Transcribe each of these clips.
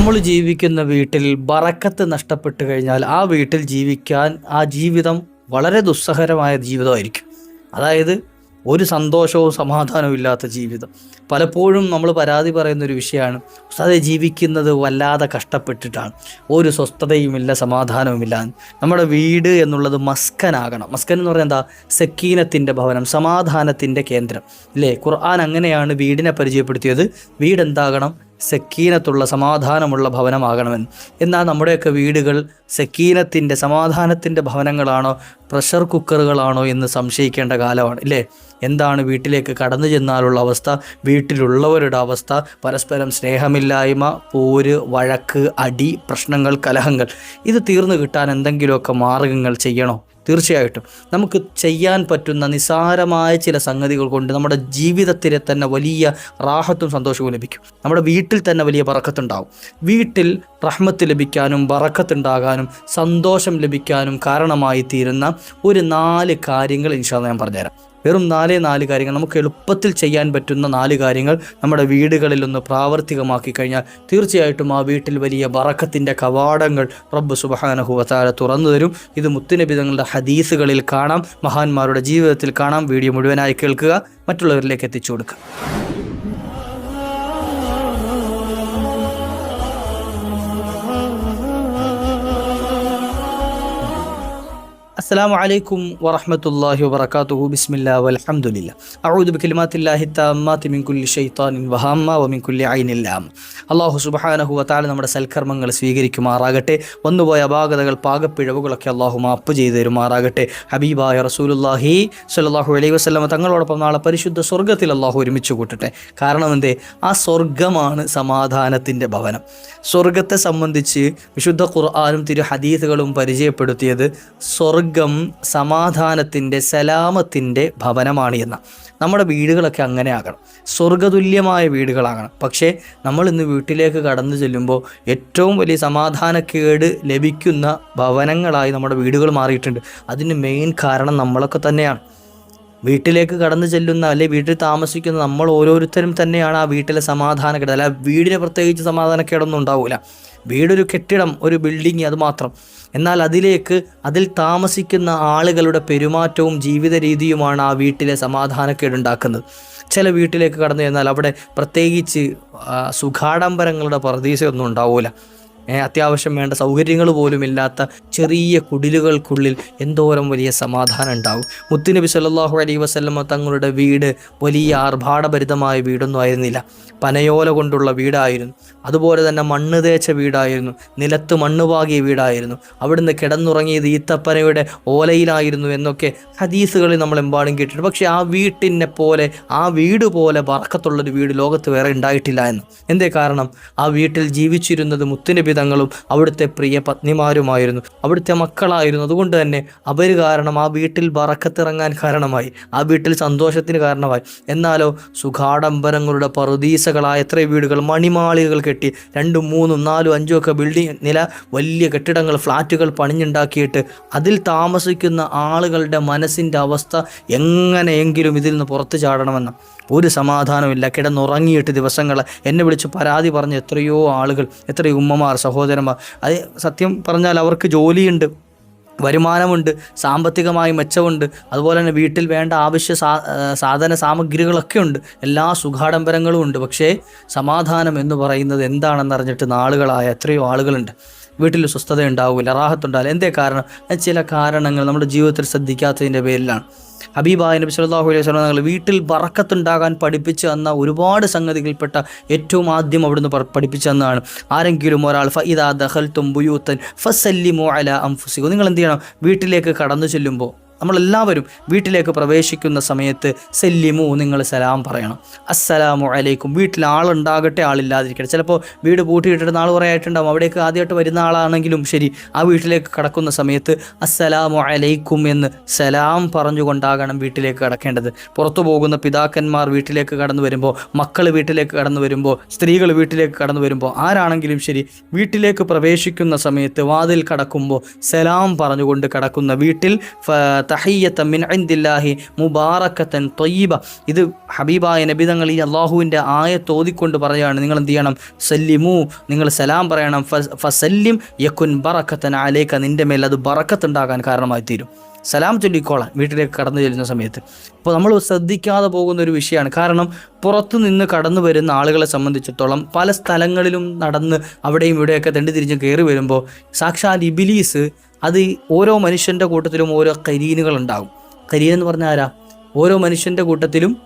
നമ്മൾ ജീവിക്കുന്ന വീട്ടിൽ ബറക്കത്ത് നഷ്ടപ്പെട്ടു കഴിഞ്ഞാൽ ആ വീട്ടിൽ ജീവിക്കാൻ ആ ജീവിതം വളരെ ദുസ്സഹരമായ ജീവിതമായിരിക്കും. അതായത് ഒരു സന്തോഷവും സമാധാനവും ഇല്ലാത്ത ജീവിതം. പലപ്പോഴും നമ്മൾ പരാതി പറയുന്ന ഒരു വിഷയമാണ് ഉസ്താദെ ജീവിക്കുന്നത് വല്ലാതെ കഷ്ടപ്പെട്ടിട്ടാണ്. ഒരു സ്വസ്ഥതയുമില്ല സമാധാനവുമില്ല. നമ്മുടെ വീട് എന്നുള്ളത് മസ്കനാകണം. മസ്കൻ എന്ന് പറയുന്നത് എന്താ? സക്കീനത്തിന്റെ ഭവനം സമാധാനത്തിന്റെ കേന്ദ്രം. ഇല്ലേ? ഖുർആൻ അങ്ങനെയാണ് വീടിനെ പരിചയപ്പെടുത്തിയത്. വീട് എന്താകണം സക്കീനത്തുള്ള സമാധാനമുള്ള ഭവനമാകണമെന്ന്. എന്നാൽ നമ്മുടെയൊക്കെ വീടുകൾ സക്കീനത്തിന്റെ സമാധാനത്തിന്റെ ഭവനങ്ങളാണോ പ്രഷർ കുക്കറുകളാണോ എന്ന് സംശയിക്കേണ്ട കാലമാണ് ഇല്ലേ? എന്താണ് വീട്ടിലേക്ക് കടന്നു ചെന്നാലുള്ള അവസ്ഥ വീട്ടിലുള്ളവരുടെ അവസ്ഥ പരസ്പരം സ്നേഹമില്ലായ്മ പോര് വഴക്ക് അടി പ്രശ്നങ്ങൾ കലഹങ്ങൾ ഇത് തീർന്നു കിട്ടാൻ എന്തെങ്കിലുമൊക്കെ മാർഗങ്ങൾ ചെയ്യണോ? തീർച്ചയായിട്ടും നമുക്ക് ചെയ്യാൻ പറ്റുന്ന നിസാരമായ ചില സംഗതികൾ കൊണ്ട് നമ്മുടെ ജീവിതത്തിലെ തന്നെ വലിയ റാഹത്തും സന്തോഷവും ലഭിക്കും. നമ്മുടെ വീട്ടിൽ തന്നെ വലിയ പറക്കത്തുണ്ടാവും വീട്ടിൽ റഹ്മത്ത് ലഭിക്കാനും വറക്കത്തുണ്ടാകാനും സന്തോഷം ലഭിക്കാനും കാരണമായി തീരുന്ന ഒരു നാല് കാര്യങ്ങൾ ഇൻഷാ ഞാൻ പറഞ്ഞുതരാം. വെറും നാലേ നാല് കാര്യങ്ങൾ. നമുക്ക് എളുപ്പത്തിൽ ചെയ്യാൻ പറ്റുന്ന നാല് കാര്യങ്ങൾ നമ്മുടെ വീടുകളിൽ ഒന്ന് പ്രാവർത്തികമാക്കി കഴിഞ്ഞാൽ തീർച്ചയായിട്ടും ആ വീട്ടിൽ വലിയ ബറക്കത്തിന്റെ കവാടങ്ങൾ റബ്ബ് സുബഹാനഹുവത്താല തുറന്നു തരും. ഇത് മുത്തുനബി തങ്ങളുടെ ഹദീസുകളിൽ കാണാം. മഹാന്മാരുടെ ജീവിതത്തിൽ കാണാം. വീഡിയോ മുഴുവനായി കേൾക്കുക. മറ്റുള്ളവരിലേക്ക് എത്തിച്ചു കൊടുക്കുക. അസ്സാം വലൈക്കും വറഹമത്തല്ലാഹി വബർക്കാത്തുഹു ബിസ്മില്ല വലഹമുല്ല അഊദ് ബിക്കലിമാത്തില്ലാഹി തമ്മാത്തി മിൻകുല്ലി ഷെയ്ത്താനിൻ വഹാമ്മ വമിൻകുല്ലി ഐനില്ലാം അള്ളാഹു സുബഹാനഹു വത്താല നമ്മുടെ സൽക്കർമ്മങ്ങൾ സ്വീകരിക്കുമാറാകട്ടെ. വന്നുപോയ അപാകതകൾ പാകപ്പിഴവുകളൊക്കെ അള്ളാഹു മാപ്പ് ചെയ്തു തരുമാറാകട്ടെ. ഹബീബായ റസൂലുല്ലാഹി സല്ലാഹു അലൈഹി വസ്ലമ തങ്ങളോടൊപ്പം നാളെ പരിശുദ്ധ സ്വർഗത്തിൽ അള്ളാഹു ഒരുമിച്ച് കൂട്ടട്ടെ. കാരണം എന്തേ? ആ സ്വർഗമാണ് സമാധാനത്തിന്റെ ഭവനം. സ്വർഗത്തെ സംബന്ധിച്ച് വിശുദ്ധ ഖുർആാനും തിരു ഹദീസുകളും പരിചയപ്പെടുത്തിയത് സ്വർഗ സമാധാനത്തിന്റെ സലാമത്തിന്റെ ഭവനമാണ് എന്ന നമ്മുടെ വീടുകളൊക്കെ അങ്ങനെ ആകണം സ്വർഗതുല്യമായ വീടുകളാകണം. പക്ഷേ നമ്മൾ ഇന്ന് വീട്ടിലേക്ക് കടന്നു ചെല്ലുമ്പോൾ ഏറ്റവും വലിയ സമാധാനക്കേട് ലഭിക്കുന്ന ഭവനങ്ങളായി നമ്മുടെ വീടുകൾ മാറിയിട്ടുണ്ട്. അതിന് മെയിൻ കാരണം നമ്മളൊക്കെ തന്നെയാണ്. വീട്ടിലേക്ക് കടന്നു ചെല്ലുന്ന അല്ലെ വീട്ടിൽ താമസിക്കുന്ന നമ്മൾ ഓരോരുത്തരും തന്നെയാണ് ആ വീട്ടിലെ സമാധാനക്കേട്. അല്ല വീടിന് പ്രത്യേകിച്ച് സമാധാനക്കേടൊന്നും ഉണ്ടാവില്ല വീടൊരു കെട്ടിടം ഒരു ബിൽഡിങ് അത് മാത്രം. എന്നാൽ അതിലേക്ക് അതിൽ താമസിക്കുന്ന ആളുകളുടെ പെരുമാറ്റവും ജീവിത രീതിയുമാണ് ആ വീട്ടിലെ സമാധാനക്കേടുണ്ടാക്കുന്നത്. ചില വീട്ടിലേക്ക് കടന്നു ചെന്നാൽ അവിടെ പ്രത്യേകിച്ച് സുഖാഡംബരങ്ങളുടെ പ്രതീക്ഷയൊന്നും ഉണ്ടാവില്ല അത്യാവശ്യം വേണ്ട സൗകര്യങ്ങൾ പോലും ഇല്ലാത്ത ചെറിയ കുടിലുകൾക്കുള്ളിൽ എന്തോരം വലിയ സമാധാനം ഉണ്ടാവും. മുത്തുനബി സല്ലാഹു അലൈ വസ്ലമ തങ്ങളുടെ വീട് വലിയ ആർഭാടഭരിതമായ വീടൊന്നും ആയിരുന്നില്ല. പനയോല കൊണ്ടുള്ള വീടായിരുന്നു. അതുപോലെ തന്നെ മണ്ണ് തേച്ച വീടായിരുന്നു. നിലത്ത് മണ്ണ് പാകിയ വീടായിരുന്നു. അവിടുന്ന് കിടന്നുറങ്ങിയത് ഈത്തപ്പനയുടെ ഓലയിലായിരുന്നു എന്നൊക്കെ ഹദീസുകളിൽ നമ്മൾ എമ്പാടും കേട്ടിട്ടുണ്ട്. പക്ഷേ ആ വീട്ടിനെ പോലെ ആ വീട് പോലെ വറക്കത്തുള്ളൊരു വീട് ലോകത്ത് വേറെ ഉണ്ടായിട്ടില്ല എന്ന്. എന്തേ കാരണം? ആ വീട്ടിൽ ജീവിച്ചിരുന്നത് മുത്തുനബി തങ്ങളും അവിടുത്തെ പ്രിയ പത്നിമാരുമായിരുന്നു. അവിടുത്തെ മക്കളായിരുന്നു. അതുകൊണ്ട് തന്നെ അവർ കാരണം ആ വീട്ടിൽ വറക്കത്തിറങ്ങാൻ കാരണമായി. ആ വീട്ടിൽ സന്തോഷത്തിന് കാരണമായി. എന്നാലോ സുഖാഡംബരങ്ങളുടെ പറുദീസകളായ എത്ര വീടുകൾ മണിമാളികകൾ കെട്ടി രണ്ടും മൂന്നും നാലും അഞ്ചും ഒക്കെ ബിൽഡിംഗ് നില വലിയ കെട്ടിടങ്ങൾ ഫ്ലാറ്റുകൾ പണിഞ്ഞുണ്ടാക്കിയിട്ട് അതിൽ താമസിക്കുന്ന ആളുകളുടെ മനസ്സിന്റെ അവസ്ഥ എങ്ങനെയെങ്കിലും ഇതിൽ നിന്ന് പുറത്തു ചാടണമെന്ന്. ഒരു സമാധാനമില്ല കിടന്നുറങ്ങിയിട്ട് ദിവസങ്ങൾ എന്നെ വിളിച്ച് പരാതി പറഞ്ഞ എത്രയോ ആളുകൾ എത്രയോ ഉമ്മമാർ സഹോദരന്മാർ. അത് സത്യം പറഞ്ഞാൽ അവർക്ക് ജോലിയുണ്ട് വരുമാനമുണ്ട് സാമ്പത്തികമായി മെച്ചമുണ്ട്. അതുപോലെ തന്നെ വീട്ടിൽ വേണ്ട ആവശ്യ സാ സാധന സാമഗ്രികളൊക്കെ ഉണ്ട്. എല്ലാ സുഖാഡംബരങ്ങളും ഉണ്ട്. പക്ഷേ സമാധാനം എന്ന് പറയുന്നത് എന്താണെന്ന് അറിഞ്ഞിട്ട് നാളുകളായ എത്രയോ ആളുകളുണ്ട്. വീട്ടിൽ സ്വസ്ഥത ഉണ്ടാവില്ല റാഹത്തുണ്ടാവില്ല എന്തേ കാരണം? ചില കാരണങ്ങൾ നമ്മുടെ ജീവിതത്തിൽ ശ്രദ്ധിക്കാത്തതിന്റെ പേരിലാണ്. ഹബീബായ നബി സല്ലല്ലാഹു അലൈഹി വസല്ലം തങ്ങൾ വീട്ടിൽ ബറക്കത്തുണ്ടാകാൻ പഠിപ്പിച്ചു തന്ന ഒരുപാട് സംഗതികൾപ്പെട്ട ഏറ്റവും ആദ്യം അവിടുന്ന് പ- പഠിപ്പിച്ചു തന്നതാണ്. ആരെങ്കിലും ഒരാൾ ഫഇദാ ദഹൽ ദഖൽതും ബുയൂത്തൻ ഫസല്ലിമു അലാ അൻഫുസിക്കും നിങ്ങൾ എന്ത് ചെയ്യണം? വീട്ടിലേക്ക് കടന്നു ചെല്ലുമ്പോൾ നമ്മളെല്ലാവരും വീട്ടിലേക്ക് പ്രവേശിക്കുന്ന സമയത്ത് സെല്ലിമു നിങ്ങൾ സലാം പറയണം. അസ്സലാമു അലൈക്കും. വീട്ടിൽ ആളുണ്ടാകട്ടെ ആളില്ലാതിരിക്കട്ടെ. ചിലപ്പോൾ വീട് പൂട്ടിയിട്ടിട്ട് നാൾ കുറേ ആയിട്ടുണ്ടാവും. അവിടേക്ക് ആദ്യമായിട്ട് വരുന്ന ആളാണെങ്കിലും ശരി ആ വീട്ടിലേക്ക് കടക്കുന്ന സമയത്ത് അസ്സലാമു അലൈക്കും എന്ന് സലാം പറഞ്ഞുകൊണ്ടാകണം വീട്ടിലേക്ക് കടക്കേണ്ടത്. പുറത്തു പോകുന്ന പിതാക്കന്മാർ വീട്ടിലേക്ക് കടന്നു വരുമ്പോൾ മക്കൾ വീട്ടിലേക്ക് കടന്നു വരുമ്പോൾ സ്ത്രീകൾ വീട്ടിലേക്ക് കടന്നു വരുമ്പോൾ ആരാണെങ്കിലും ശരി വീട്ടിലേക്ക് പ്രവേശിക്കുന്ന സമയത്ത് വാതിൽ കടക്കുമ്പോൾ സലാം പറഞ്ഞുകൊണ്ട് കടക്കുന്ന വീട്ടിൽ തഹയ്യത്ത മിൻ ഇന്ദില്ലാഹി മുബാറക്കത്തൻ തൊയ്യബ. ഇത് ഹബീബായ നബിതങ്ങൾ ഈ അള്ളാഹുവിന്റെ ആയത്ത് ഓതിക്കൊണ്ട് പറയുകയാണ് നിങ്ങൾ എന്ത് ചെയ്യണം സല്ലിമു നിങ്ങൾ സലാം പറയണം. ഫസല്ലിം യക്കുൻ ബറക്കത്തൻ അലേക്ക നിന്റെ മേൽ അത് ബറക്കത്തുണ്ടാകാൻ കാരണമായി തീരും സലാം ചൊല്ലിക്കോളാം വീട്ടിലേക്ക് കടന്നു ചെല്ലുന്ന സമയത്ത്. അപ്പോൾ നമ്മൾ ശ്രദ്ധിക്കാതെ പോകുന്ന ഒരു വിഷയമാണ്. കാരണം പുറത്തു നിന്ന് കടന്നു വരുന്ന ആളുകളെ സംബന്ധിച്ചിടത്തോളം പല സ്ഥലങ്ങളിലും നടന്ന് അവിടെയും ഇവിടെയൊക്കെ തെണ്ടി തിരിഞ്ഞ് കയറി വരുമ്പോൾ സാക്ഷാൽ ഇബിലീസ് അത് ഓരോ മനുഷ്യന്റെ കൂട്ടത്തിലും ഓരോ കരീനുകൾ ഉണ്ടാകും. കരീൻ എന്ന് പറഞ്ഞാൽ ആരാ? ഓരോ മനുഷ്യന്റെ കൂട്ടത്തിലും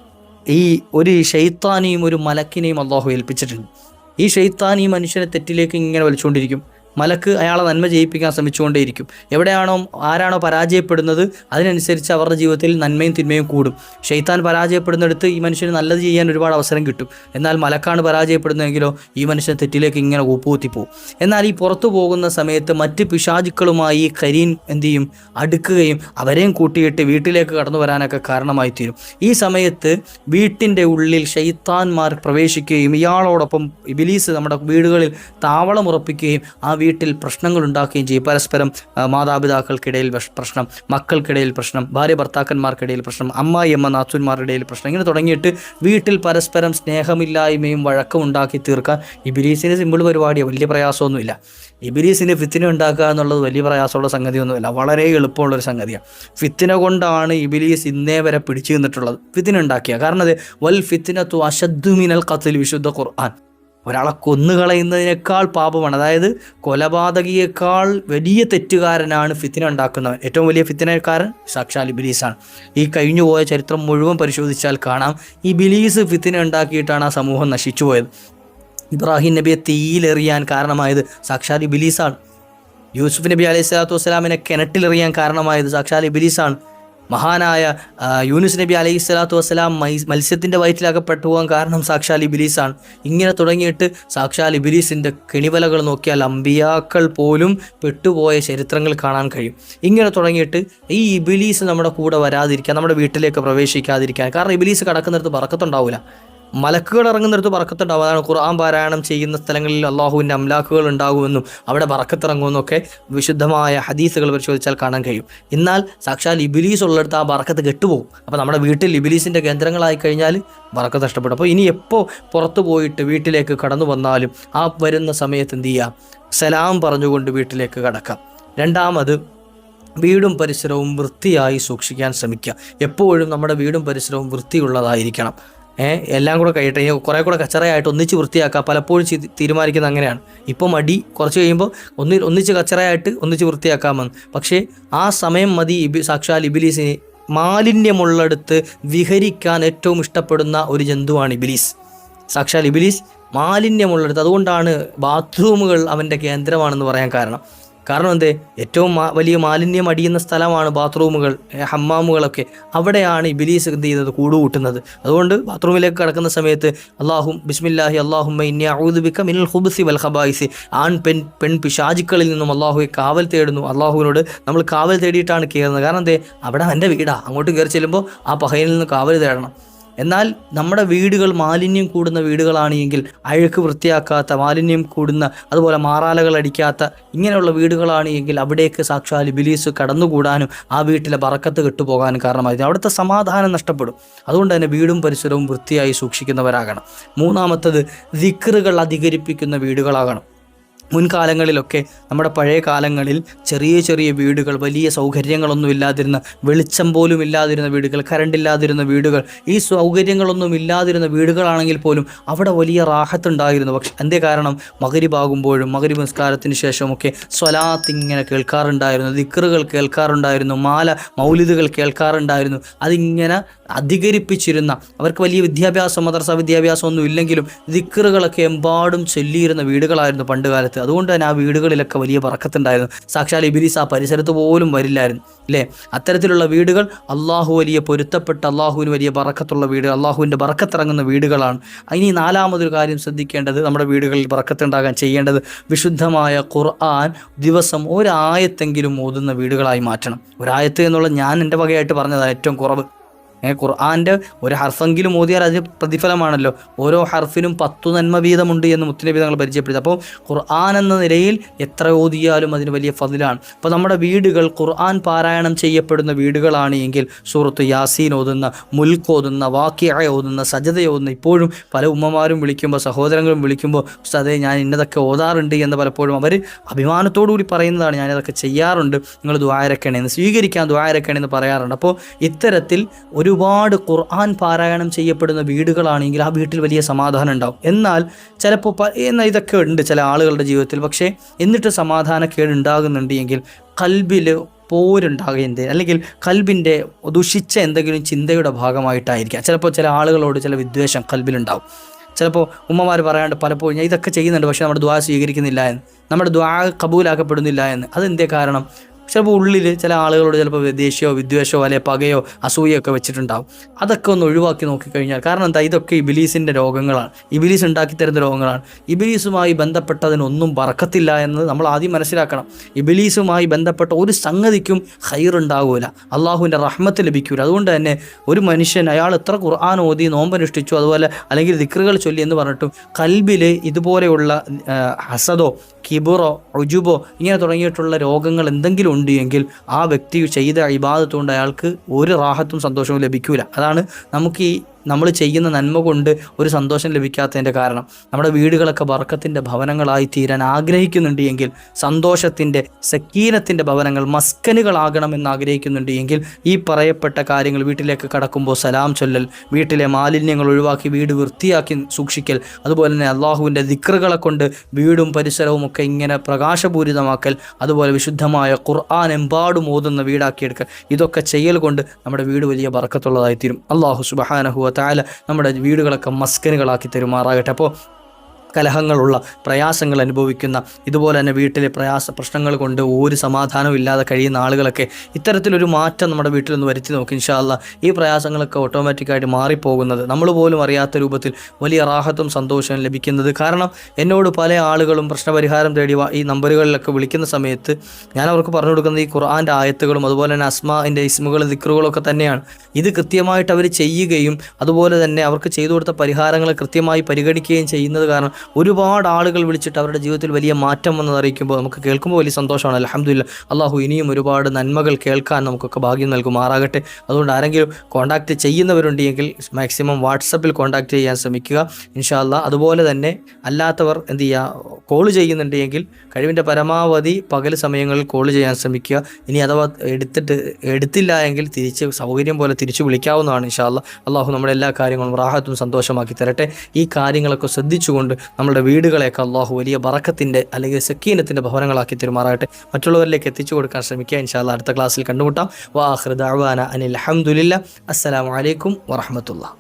ഈ ഒരു ഷെയ്ത്താനെയും ഒരു മലക്കിനെയും അള്ളാഹു ഏൽപ്പിച്ചിട്ടുണ്ട്. ഈ ഷെയ്ത്താൻ ഈ മനുഷ്യനെ തെറ്റിലേക്ക് ഇങ്ങനെ വലിച്ചുകൊണ്ടിരിക്കും. മലക്ക് അയാളെ നന്മ ചെയ്യിപ്പിക്കാൻ ശ്രമിച്ചുകൊണ്ടേയിരിക്കും. എവിടെയാണോ ആരാണോ പരാജയപ്പെടുന്നത് അതിനനുസരിച്ച് അവരുടെ ജീവിതത്തിൽ നന്മയും തിന്മയും കൂടും. ഷെയ്ത്താൻ പരാജയപ്പെടുന്നിടത്ത് ഈ മനുഷ്യന് നല്ലത് ചെയ്യാൻ ഒരുപാട് അവസരം കിട്ടും. എന്നാൽ മലക്കാണ് പരാജയപ്പെടുന്നതെങ്കിലോ ഈ മനുഷ്യൻ തെറ്റിലേക്ക് ഇങ്ങനെ ഊപ്പുകുത്തിപ്പോവും എന്നാൽ ഈ പുറത്തു പോകുന്ന സമയത്ത് മറ്റ് പിശാചുക്കളുമായി കരീൻ എന്ത് ചെയ്യും? അടുക്കുകയും അവരെയും കൂട്ടിയിട്ട് വീട്ടിലേക്ക് കടന്നു വരാനൊക്കെ കാരണമായി തീരും. ഈ സമയത്ത് വീട്ടിന്റെ ഉള്ളിൽ ഷെയ്ത്താൻമാർ പ്രവേശിക്കുകയും ഇയാളോടൊപ്പം ബിലീസ് നമ്മുടെ വീടുകളിൽ താവളം ഉറപ്പിക്കുകയും ആ വീട്ടിൽ പ്രശ്നങ്ങൾ ഉണ്ടാക്കുകയും ചെയ്യും. പരസ്പരം മാതാപിതാക്കൾക്കിടയിൽ പ്രശ്നം മക്കൾക്കിടയിൽ പ്രശ്നം ഭാര്യ ഭർത്താക്കന്മാർക്കിടയിൽ പ്രശ്നം അമ്മായിയമ്മ അമ്മ പ്രശ്നം ഇങ്ങനെ തുടങ്ങിയിട്ട് വീട്ടിൽ പരസ്പരം സ്നേഹമില്ലായ്മയും വഴക്കം ഉണ്ടാക്കി തീർക്കാൻ ഇബിലീസിന് സിമ്പിൾ പരിപാടിയാണ് വലിയ പ്രയാസമൊന്നുമില്ല. ഇബിലീസിന് ഫിത്തിന ഉണ്ടാക്കുക എന്നുള്ളത് വലിയ പ്രയാസമുള്ള സംഗതിയൊന്നുമില്ല. വളരെ എളുപ്പമുള്ളൊരു സംഗതിയാണ് ഫിത്തിന കൊണ്ടാണ് ഇബിലീസ് ഇന്നേ വരെ പിടിച്ചു നിന്നിട്ടുള്ളത്. ഫിത്തിന ഉണ്ടാക്കിയ. കാരണം അത് വൽ ഫിത്തിനത്തു അശദ്ദുമിനൽ കത്തിൽ വിശുദ്ധ ഖുർആൻ. ഒരാളെ കൊന്നുകളയുന്നതിനേക്കാൾ പാപമാണ്. അതായത് കൊലപാതകിയേക്കാൾ വലിയ തെറ്റുകാരനാണ് ഫിത്തിന ഉണ്ടാക്കുന്നവൻ. ഏറ്റവും വലിയ ഫിത്തിനക്കാരൻ സാക്ഷാൽ ഇബിലീസാണ്. ഈ കഴിഞ്ഞു പോയ ചരിത്രം മുഴുവൻ പരിശോധിച്ചാൽ കാണാം ഈ ബിലീസ് ഫിത്തിന ഉണ്ടാക്കിയിട്ടാണ് ആ സമൂഹം നശിച്ചു പോയത്. ഇബ്രാഹിം നബിയെ തീയിലെറിയാൻ കാരണമായത് സാക്ഷാൽ ഇബിലീസാണ്. യൂസുഫ് നബി അലൈഹി സ്വലാത്തു വസ്സലാമിനെ കിണറ്റിലെറിയാൻ കാരണമായത് സാക്ഷാൽ ഇബിലീസാണ്. മഹാനായ യൂനുസ് നബി അലൈഹി സ്വലാത്തു വസ്സലാം മത്സ്യത്തിന്റെ വയറ്റിലകപ്പെട്ടു പോകാൻ കാരണം സാക്ഷാൽ ഇബിലീസാണ്. ഇങ്ങനെ തുടങ്ങിയിട്ട് സാക്ഷാൽ ഇബിലീസിന്റെ കെണിവലകൾ നോക്കിയാൽ അമ്പിയാക്കൾ പോലും പെട്ടുപോയ ചരിത്രങ്ങൾ കാണാൻ കഴിയും. ഇങ്ങനെ തുടങ്ങിയിട്ട് ഈ ഇബിലീസ് നമ്മുടെ കൂടെ വരാതിരിക്കാൻ നമ്മുടെ വീട്ടിലേക്ക് പ്രവേശിക്കാതിരിക്കാൻ കാരണം ഇബിലീസ് കടക്കുന്നിടത്ത് പറക്കത്തുണ്ടാവില്ല. മലക്കുകൾ ഇറങ്ങുന്നിടത്ത് പറക്കത്തുണ്ടാവും. അതാണ് ഖുർആൻ പാരായണം ചെയ്യുന്ന സ്ഥലങ്ങളിൽ അള്ളാഹുവിന്റെ അംലാക്കുകൾ ഉണ്ടാകുമെന്നും അവിടെ പറക്കത്തിറങ്ങുമെന്നൊക്കെ വിശുദ്ധമായ ഹദീസുകൾ പരിശോധിച്ചാൽ കാണാൻ കഴിയും. എന്നാൽ സാക്ഷാൽ ഇബിലീസ് ഉള്ളിടത്ത് ആ പറക്കത്ത് കെട്ടുപോകും. അപ്പോൾ നമ്മുടെ വീട്ടിൽ ഇബിലീസിന്റെ കേന്ദ്രങ്ങളായി കഴിഞ്ഞാൽ വറക്കത്ത് നഷ്ടപ്പെടും. അപ്പോൾ ഇനി എപ്പോൾ പുറത്തു പോയിട്ട് വീട്ടിലേക്ക് കടന്നു വന്നാലും ആ വരുന്ന സമയത്ത് എന്ത് ചെയ്യുക? സലാം പറഞ്ഞുകൊണ്ട് വീട്ടിലേക്ക് കടക്കാം. രണ്ടാമത് വീടും പരിസരവും വൃത്തിയായി സൂക്ഷിക്കാൻ ശ്രമിക്കുക. എപ്പോഴും നമ്മുടെ വീടും പരിസരവും വൃത്തിയുള്ളതായിരിക്കണം. എല്ലാം കൂടെ കഴിയട്ടെ. കുറേ കൂടെ കച്ചറയായിട്ട് ഒന്നിച്ച് വൃത്തിയാക്കുക പലപ്പോഴും തീരുമാനിക്കുന്നത് അങ്ങനെയാണ്. ഇപ്പോൾ മടി കുറച്ച് കഴിയുമ്പോൾ ഒന്ന് ഒന്നിച്ച് കച്ചറയായിട്ട് ഒന്നിച്ച് വൃത്തിയാക്കാമെന്ന് പക്ഷേ ആ സമയം മതി ഇബി സാക്ഷാൽ ഇബിലീസിന് മാലിന്യമുള്ളിടത്ത് വിഹരിക്കാൻ ഏറ്റവും ഇഷ്ടപ്പെടുന്ന ഒരു ജന്തുവാണ് ഇബിലീസ്. സാക്ഷാൽ ഇബിലീസ് മാലിന്യമുള്ളിടത്ത്. അതുകൊണ്ടാണ് ബാത്റൂമുകൾ അവന്റെ കേന്ദ്രമാണെന്ന് പറയാൻ കാരണം. കാരണം എന്തേ? ഏറ്റവും വലിയ മാലിന്യം അടിയുന്ന സ്ഥലമാണ് ബാത്റൂമുകൾ ഹമ്മാമുകളൊക്കെ. അവിടെയാണ് ഇബിലീസ് എന്ത് ചെയ്യുന്നത് കൂടുകൂട്ടുന്നത്. അതുകൊണ്ട് ബാത്റൂമിലേക്ക് കടക്കുന്ന സമയത്ത് അള്ളാഹും ബിസ്മില്ലാഹി അള്ളാഹുമ്മ ഇന്നി ഔദുബിക്ക മിനൽ വൽ ഹബായിസി ആൺ പെൺ പെൺ പിശാചുക്കളിൽ നിന്നും അള്ളാഹുവെ കാവൽ തേടുന്നു. അള്ളാഹുവിനോട് നമ്മൾ കാവൽ തേടിയിട്ടാണ് കയറുന്നത്. കാരണം എന്തേ? അവിടെ എന്റെ വീടാണ് അങ്ങോട്ട് കയറി ചെല്ലുമ്പോൾ ആ പഹയിൽ നിന്ന് കാവൽ തേടണം. എന്നാൽ നമ്മുടെ വീടുകൾ മാലിന്യം കൂടുന്ന വീടുകളാണെങ്കിൽ അഴുക്ക് വൃത്തിയാക്കാത്ത മാലിന്യം കൂടുന്ന അതുപോലെ മാറാലകൾ അടിക്കാത്ത ഇങ്ങനെയുള്ള വീടുകളാണ് എങ്കിൽ അവിടേക്ക് സാക്ഷാൽ ബിലീസ് കടന്നുകൂടാനും ആ വീട്ടിലെ പറക്കത്ത് കെട്ടുപോകാനും കാരണമായിരുന്നു അവിടുത്തെ സമാധാനം നഷ്ടപ്പെടും. അതുകൊണ്ട് തന്നെ വീടും പരിസരവും വൃത്തിയായി സൂക്ഷിക്കുന്നവരാകണം. മൂന്നാമത്തത് ദിക്കറുകൾ അധികരിപ്പിക്കുന്ന വീടുകളാകണം. മുൻകാലങ്ങളിലൊക്കെ നമ്മുടെ പഴയ കാലങ്ങളിൽ ചെറിയ ചെറിയ വീടുകൾ വലിയ സൗകര്യങ്ങളൊന്നും ഇല്ലാതിരുന്ന വെളിച്ചം പോലും ഇല്ലാതിരുന്ന വീടുകൾ കറണ്ട് ഇല്ലാതിരുന്ന വീടുകൾ ഈ സൗകര്യങ്ങളൊന്നും ഇല്ലാതിരുന്ന വീടുകളാണെങ്കിൽ പോലും അവിടെ വലിയ റാഹത്തുണ്ടായിരുന്നു. പക്ഷെ എന്തേ കാരണം? മകരിബാകുമ്പോഴും മകരി നിസ്കാരത്തിന് ശേഷമൊക്കെ സ്വലാത്ത് ഇങ്ങനെ കേൾക്കാറുണ്ടായിരുന്നു ദിക്കറുകൾ കേൾക്കാറുണ്ടായിരുന്നു മാല മൗലിദുകൾ കേൾക്കാറുണ്ടായിരുന്നു. അതിങ്ങനെ അധികരിപ്പിച്ചിരുന്ന അവർക്ക് വലിയ വിദ്യാഭ്യാസം മദർസ വിദ്യാഭ്യാസം ഒന്നും ഇല്ലെങ്കിലും ദിക്കറുകളൊക്കെ എമ്പാടും ചൊല്ലിയിരുന്ന വീടുകളായിരുന്നു പണ്ട് കാലത്ത് അതുകൊണ്ട് തന്നെ ആ വീടുകളിലൊക്കെ വലിയ പറക്കത്തുണ്ടായിരുന്നു. സാക്ഷാൽ ഇബിലിസ് ആ പരിസരത്ത് പോലും വരില്ലായിരുന്നു അല്ലേ? അത്തരത്തിലുള്ള വീടുകൾ അള്ളാഹു വലിയ പൊരുത്തപ്പെട്ട അള്ളാഹുവിന് വലിയ പറക്കത്തുള്ള വീട് അള്ളാഹുവിന്റെ പറക്കത്തിറങ്ങുന്ന വീടുകളാണ്. ഇനി നാലാമതൊരു കാര്യം ശ്രദ്ധിക്കേണ്ടത് നമ്മുടെ വീടുകളിൽ പറക്കത്തുണ്ടാകാൻ ചെയ്യേണ്ടത് വിശുദ്ധമായ ഖുർആൻ ദിവസം ഒരായത്തെങ്കിലും ഓതുന്ന വീടുകളായി മാറ്റണം. ഒരായത്ത് എന്നുള്ള ഞാൻ എന്റെ വകയായിട്ട് പറഞ്ഞതാണ് ഏറ്റവും കുറവ്. ഖുർആന്റെ ഒരു ഹർഫെങ്കിലും ഓതിയാൽ അതിന് പ്രതിഫലമാണല്ലോ. ഓരോ ഹർഫിനും പത്തു നന്മ വീതമുണ്ട് എന്ന് മുത്തുനബി തങ്ങൾ പരിചയപ്പെടുത്തി. അപ്പോൾ ഖുർആൻ എന്ന നിലയിൽ എത്ര ഓതിയാലും അതിന് വലിയ ഫതിലാണ്. അപ്പോൾ നമ്മുടെ വീടുകൾ ഖുർആൻ പാരായണം ചെയ്യപ്പെടുന്ന വീടുകളാണ് എങ്കിൽ സൂറത്ത് യാസീൻ ഓതുന്ന മുൽക്ക് ഓതുന്ന വാക്യായ ഓതുന്ന സജത ഓതുന്ന ഇപ്പോഴും പല ഉമ്മമാരും വിളിക്കുമ്പോൾ സഹോദരങ്ങളും വിളിക്കുമ്പോൾ ഉസ്താദേ ഞാൻ ഇന്നതൊക്കെ ഓതാറുണ്ട് എന്ന് പലപ്പോഴും അവർ അഭിമാനത്തോടു കൂടി പറയുന്നതാണ്. ഞാനിതൊക്കെ ചെയ്യാറുണ്ട്. നിങ്ങൾ ദ്വാരക്കണേ എന്ന് സ്വീകരിക്കാൻ ദ്വാരക്കണേ എന്ന് പറയാറുണ്ട്. അപ്പോൾ ഇത്തരത്തിൽ ഒരുപാട് ഖുർആൻ പാരായണം ചെയ്യപ്പെടുന്ന വീടുകളാണെങ്കിൽ ആ വീട്ടിൽ വലിയ സമാധാനം ഉണ്ടാവും. എന്നാൽ ചിലപ്പോൾ എന്ന എന്നാൽ ഇതൊക്കെ ഉണ്ട് ചില ആളുകളുടെ ജീവിതത്തിൽ. പക്ഷേ എന്നിട്ട് സമാധാനക്കേട് ഉണ്ടാകുന്നുണ്ട് എങ്കിൽ കൽബിൽ പോരുണ്ടാകുന്നത് അല്ലെങ്കിൽ കൽബിന്റെ ദുഷിച്ച എന്തെങ്കിലും ചിന്തയുടെ ഭാഗമായിട്ടായിരിക്കാം. ചിലപ്പോൾ ചില ആളുകളോട് ചില വിദ്വേഷം കൽബിലുണ്ടാവും. ചിലപ്പോൾ ഉമ്മമാർ പറയാണ്ട് പലപ്പോഴും ഞാൻ ഇതൊക്കെ ചെയ്യുന്നുണ്ട് പക്ഷേ നമ്മുടെ ദ്വാ സ്വീകരിക്കുന്നില്ല എന്ന്. നമ്മുടെ ദ്വാ കബൂലാക്കപ്പെടുന്നില്ല എന്ന്. അതെന്തേ കാരണം? ചിലപ്പോൾ ഉള്ളിൽ ചില ആളുകളോട് ചിലപ്പോൾ ദേഷ്യമോ വിദ്വേഷമോ അല്ലെ പകയോ അസൂയോ ഒക്കെ വെച്ചിട്ടുണ്ടാവും. അതൊക്കെ ഒന്ന് ഒഴിവാക്കി നോക്കിക്കഴിഞ്ഞാൽ കാരണം എന്താ? ഇതൊക്കെ ഇബിലീസിന്റെ രോഗങ്ങളാണ്. ഇബിലീസ് ഉണ്ടാക്കി തരുന്ന രോഗങ്ങളാണ്. ഇബിലീസുമായി ബന്ധപ്പെട്ടതിനൊന്നും പറക്കത്തില്ല എന്ന് നമ്മൾ ആദ്യം മനസ്സിലാക്കണം. ഇബിലീസുമായി ബന്ധപ്പെട്ട ഒരു സംഗതിക്കും ഹൈറുണ്ടാവില്ല അള്ളാഹുവിന്റെ റഹ്മത്ത് ലഭിക്കൂല. അതുകൊണ്ട് തന്നെ ഒരു മനുഷ്യൻ അയാൾ എത്ര ഖുർആൻ ഓതി നോമ്പനുഷ്ഠിച്ചു അതുപോലെ അല്ലെങ്കിൽ ദിക്റുകൾ ചൊല്ലി എന്ന് പറഞ്ഞിട്ടും കൽബിൽ ഇതുപോലെയുള്ള ഹസദോ കിബുറോ റുജുബോ ഇങ്ങനെ തുടങ്ങിയിട്ടുള്ള രോഗങ്ങൾ എന്തെങ്കിലും ഉണ്ട് എങ്കിൽ ആ വ്യക്തി ചെയ്ത ഇബാദത്തുകൊണ്ട് അയാൾക്ക് ഒരു റാഹത്തും സന്തോഷവും ലഭിക്കൂല. അതാണ് നമുക്ക് ഈ നമ്മൾ ചെയ്യുന്ന നന്മ കൊണ്ട് ഒരു സന്തോഷം ലഭിക്കാത്തതിന്റെ കാരണം. നമ്മുടെ വീടുകളൊക്കെ വർക്കത്തിന്റെ ഭവനങ്ങളായി തീരാൻ ആഗ്രഹിക്കുന്നുണ്ട് എങ്കിൽ സന്തോഷത്തിന്റെ സക്കീനത്തിന്റെ ഭവനങ്ങൾ മസ്കനുകളാകണമെന്ന് ആഗ്രഹിക്കുന്നുണ്ട് എങ്കിൽ ഈ പറയപ്പെട്ട കാര്യങ്ങൾ വീട്ടിലേക്ക് കടക്കുമ്പോൾ സലാം ചൊല്ലൽ വീട്ടിലെ മാലിന്യങ്ങൾ ഒഴിവാക്കി വീട് വൃത്തിയാക്കി സൂക്ഷിക്കൽ അതുപോലെ തന്നെ അള്ളാഹുവിന്റെ ദിക്റുകളെ കൊണ്ട് വീടും പരിസരവും ഒക്കെ ഇങ്ങനെ പ്രകാശപൂരിതമാക്കൽ അതുപോലെ വിശുദ്ധമായ ഖുർആൻ എമ്പാടും ഓതുന്ന വീടാക്കിയെടുക്കൽ ഇതൊക്കെ ചെയ്യൽ കൊണ്ട് നമ്മുടെ വീട് വലിയ വറക്കത്തുള്ളതായി തീരും അള്ളാഹു സുബഹാനഹുവ താല നമ്മുടെ വീടുകളൊക്കെ മസ്കനുകളാക്കി തരുമാറാകട്ടെ. അപ്പോൾ കലഹങ്ങളുള്ള പ്രയാസങ്ങൾ അനുഭവിക്കുന്ന ഇതുപോലെ തന്നെ വീട്ടിലെ പ്രയാസ പ്രശ്നങ്ങൾ കൊണ്ട് ഒരു സമാധാനവും ഇല്ലാതെ കഴിയുന്ന ആളുകളൊക്കെ ഇത്തരത്തിലൊരു മാറ്റം നമ്മുടെ വീട്ടിൽ നിന്ന് വരുത്തി നോക്കി ഇൻഷാല്ല ഈ പ്രയാസങ്ങളൊക്കെ ഓട്ടോമാറ്റിക്കായിട്ട് മാറിപ്പോകുന്നത് നമ്മൾ പോലും അറിയാത്ത രൂപത്തിൽ വലിയ റാഹത്തും സന്തോഷവും ലഭിക്കുന്നത്. കാരണം എന്നോട് പല ആളുകളും പ്രശ്നപരിഹാരം തേടി ഈ നമ്പറുകളിലൊക്കെ വിളിക്കുന്ന സമയത്ത് ഞാൻ അവർക്ക് പറഞ്ഞു കൊടുക്കുന്നത് ഈ ഖുർആന്റെ ആയത്തുകളും അതുപോലെ തന്നെ അസ്മാന്റെ ഇസ്മുകളും ദിക്റുകളും ഒക്കെ തന്നെയാണ്. ഇത് കൃത്യമായിട്ട് അവർ ചെയ്യുകയും അതുപോലെ തന്നെ അവർക്ക് ചെയ്തു കൊടുത്ത പരിഹാരങ്ങൾ കൃത്യമായി പരിഗണിക്കുകയും ചെയ്യുന്നത് കാരണം ഒരുപാട് ആളുകൾ വിളിച്ചിട്ട് അവരുടെ ജീവിതത്തിൽ വലിയ മാറ്റം വന്നത് അറിയിക്കുമ്പോൾ നമുക്ക് കേൾക്കുമ്പോൾ വലിയ സന്തോഷമാണ്. അലഹമില്ല അള്ളാഹു ഇനിയും ഒരുപാട് നന്മകൾ കേൾക്കാൻ നമുക്കൊക്കെ ഭാഗ്യം നൽകുമാറാകട്ടെ. അതുകൊണ്ട് ആരെങ്കിലും കോൺടാക്റ്റ് ചെയ്യുന്നവരുണ്ടെങ്കിൽ മാക്സിമം വാട്സപ്പിൽ കോൺടാക്റ്റ് ചെയ്യാൻ ശ്രമിക്കുക. ഇൻഷാല്ല അതുപോലെ തന്നെ അല്ലാത്തവർ എന്ത് ചെയ്യുക കോൾ ചെയ്യുന്നുണ്ടെങ്കിൽ കഴിവിന്റെ പരമാവധി പകൽ സമയങ്ങളിൽ കോൾ ചെയ്യാൻ ശ്രമിക്കുക. ഇനി അഥവാ എടുത്തിട്ട് എടുത്തില്ല എങ്കിൽ തിരിച്ച് സൗകര്യം പോലെ തിരിച്ചു വിളിക്കാവുന്നതാണ് ഇൻഷാല്ല അള്ളാഹു നമ്മുടെ എല്ലാ കാര്യങ്ങളും റാഹത്തും സന്തോഷമാക്കി തരട്ടെ. ഈ കാര്യങ്ങളൊക്കെ ശ്രദ്ധിച്ചുകൊണ്ട് നമ്മുടെ വീടുകളെയൊക്കെ അള്ളാഹു വലിയ ബറക്കത്തിന്റെ അല്ലെങ്കിൽ സക്കീനത്തിന്റെ ഭവനങ്ങളാക്കി തരുമാറാകട്ടെ. മറ്റുള്ളവരിലേക്ക് എത്തിച്ചു കൊടുക്കാൻ ശ്രമിക്കുക. ഇൻഷാല്ല അടുത്ത ക്ലാസ്സിൽ കണ്ടുമുട്ടാം. വാഹൃദാന അനിൽ അഹമ്മദില്ല അസ്സലാമു അലൈക്കും വറഹമത്തുള്ള